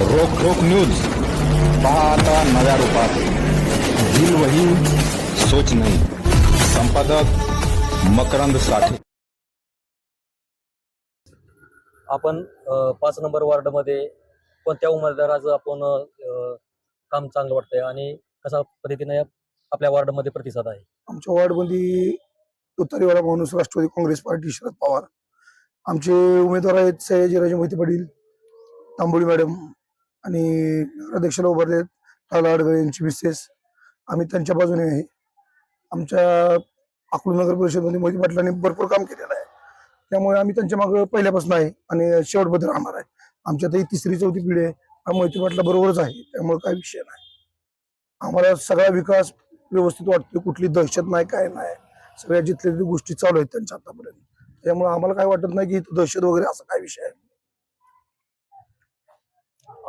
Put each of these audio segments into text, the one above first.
रोख रोख न्यूज. पहा आता नव्या रूपात. दिल वही सोच नाही. संपादक मकरंद साठे. आपण अ, पाच नंबर वार्डमध्ये कोणत्या उमेदवाराचं आपण अ, काम चांगलं वाटतंय आणि कशा पद्धतीने आपल्या वार्डमध्ये प्रतिसाद आहे? आमच्या वॉर्डमध्ये तुतारीवाला माणूस राष्ट्रवादी काँग्रेस पार्टी शरद पवार. आमचे उमेदवार आहेत सयाजीराजे मोहिते पाटील तांबोळी मॅडम आणि अध्यक्षाला उभारले टाला अडगळे यांची मिसेस आम्ही त्यांच्या बाजूने आहे. आमच्या अकलू नगर परिषदमध्ये मोहिते पाटलांनी भरपूर काम केलेलं आहे. त्यामुळे आम्ही त्यांच्या मागे पहिल्यापासून आहे आणि शेवटबद्दल राहणार आहे. आमच्यातही ही तिसरी चौथी पिढी आहे. हा पाटला बरोबरच आहे. त्यामुळे काही विषय नाही. आम्हाला सगळा विकास व्यवस्थित वाटतो कुठली दहशत नाही काय नाही. सगळ्या जिथल्या गोष्टी चालू आहेत त्यांच्या आतापर्यंत त्यामुळे आम्हाला काय वाटत नाही की दहशत वगैरे असा काय विषय आहे.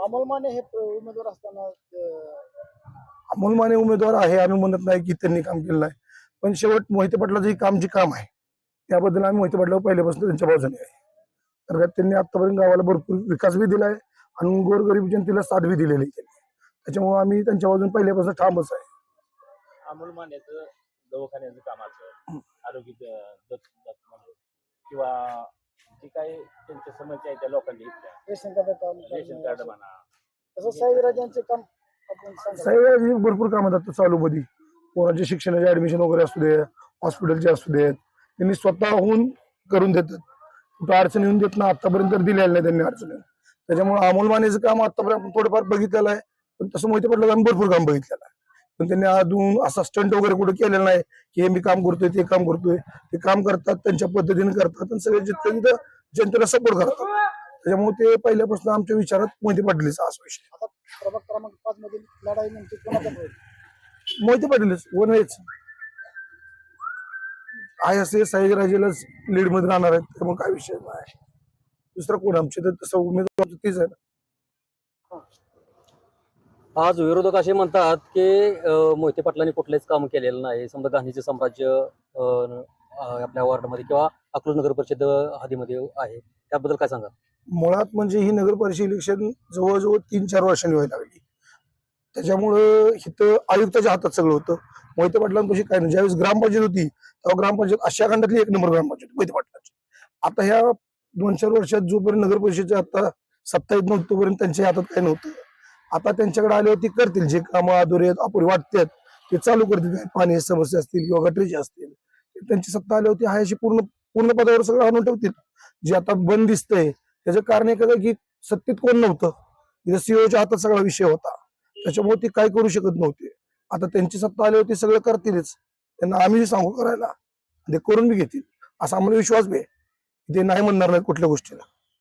अमोल माने हे उमेदवार असताना अमोल माने उमेदवार आहे आम्ही म्हणत नाही की त्यांनी काम केलं नाही. पण शेवट मोहिते पाटलाचं हे काम जे काम आहे त्याबद्दल आम्ही मोहिते पाटला पहिल्यापासून त्यांच्या बाजूने आहे. कारण का त्यांनी आतापर्यंत गावाला भरपूर विकास बी दिलाय आणि गोरगरीब जनतेला साथ बी दिलेली आहे त्यांनी. त्याच्यामुळे आम्ही त्यांच्या बाजूने पहिल्यापासून ठामच आहे. अमोल मान्याचं दवाखान्याचं कामाचं आरोग्य किंवा जे काही त्यांच्या समस्या आहेत त्या लोकांनी इथल्या रेशन कार्ड काम रेशन कार्ड म्हणा. तसं साईराज यांचे काम आपण सांगा. साहेब हे भरपूर काम आता चालू मध्ये कोणाचे शिक्षणाचे ऍडमिशन वगैरे असू दे हॉस्पिटलचे असू देत त्यांनी स्वतःहून करून देतात. कुठं अडचण येऊन देत ना आतापर्यंत तर दिलेलं नाही त्यांनी अडचणी त्याच्यामुळे अमोल मानेचं काम आतापर्यंत आपण थोडंफार बघितलेलं आहे पण तसं मोहिते पडलं आम्ही भरपूर काम बघितलेलं आहे. पण त्यांनी अजून असा स्टंट वगैरे कुठे केलेलं नाही की हे मी काम करतोय ते काम करतोय. ते काम करतात त्यांच्या पद्धतीने करतात आणि सगळे जिथं तिथं जनतेला सपोर्ट करतात. त्याच्यामुळे ते पहिल्यापासून आमच्या विचारात मोहिते पाटलीचा असा विषय. प्रभाग क्रमांक पाच मधील लढाई नेमकी कोणाचा होईल मोहिते पाटीलच वन वेच आय एस राजेलाच लीडमध्ये राहणार आहेत त्यामुळे काय विषय नाही. दुसरं कोण? आमचे तर तसं उमेदवार तेच आहे ना आज विरोधक असे म्हणतात की मोहिते पाटलांनी कुठलेच काम केलेलं नाही. समजा गांधीचे साम्राज्य आपल्या वॉर्डमध्ये किंवा अकलूज नगर परिषद हदीमध्ये आहे. त्याबद्दल काय सांगा मुळात म्हणजे ही नगर परिषद इलेक्शन जवळजवळ तीन चार वर्षांनी व्हायला लागली. त्याच्यामुळं इथं आयुक्ताच्या हातात सगळं होतं. मोहिते पाटलांपाशी काय नाही. ज्यावेळेस ग्रामपंचायत होती तेव्हा ग्रामपंचायत आशिया खंडातली एक नंबर ग्रामपंचायत मोहिते पाटलांची. आता ह्या दोन चार वर्षात जोपर्यंत नगर परिषदेच्या आता सत्ता येत नव्हतं तोपर्यंत त्यांच्या हातात काय नव्हतं. आता त्यांच्याकडे आले होती करतील जे कामं अधुरे आहेत वाटतात ते चालू करतील. पाणी समस्या असतील किंवा गटरीची असतील. त्यांची सत्ता आली होती हा अशी पूर्ण पूर्ण पदावर सगळं आणून ठेवतील. जे आता बंद दिसतंय त्याचं कारण एक की सत्तेत कोण नव्हतं? इथं सीओच्या हातात सगळा विषय होता. त्याच्यामुळे ते काय करू शकत नव्हते. आता त्यांची सत्ता आली होती सगळं करतीलच. त्यांना आम्ही सांगू करायला. ते करून बी घेतील. असा आम्हाला विश्वास बी आहे. ते नाही म्हणणार नाही कुठल्या गोष्टीला.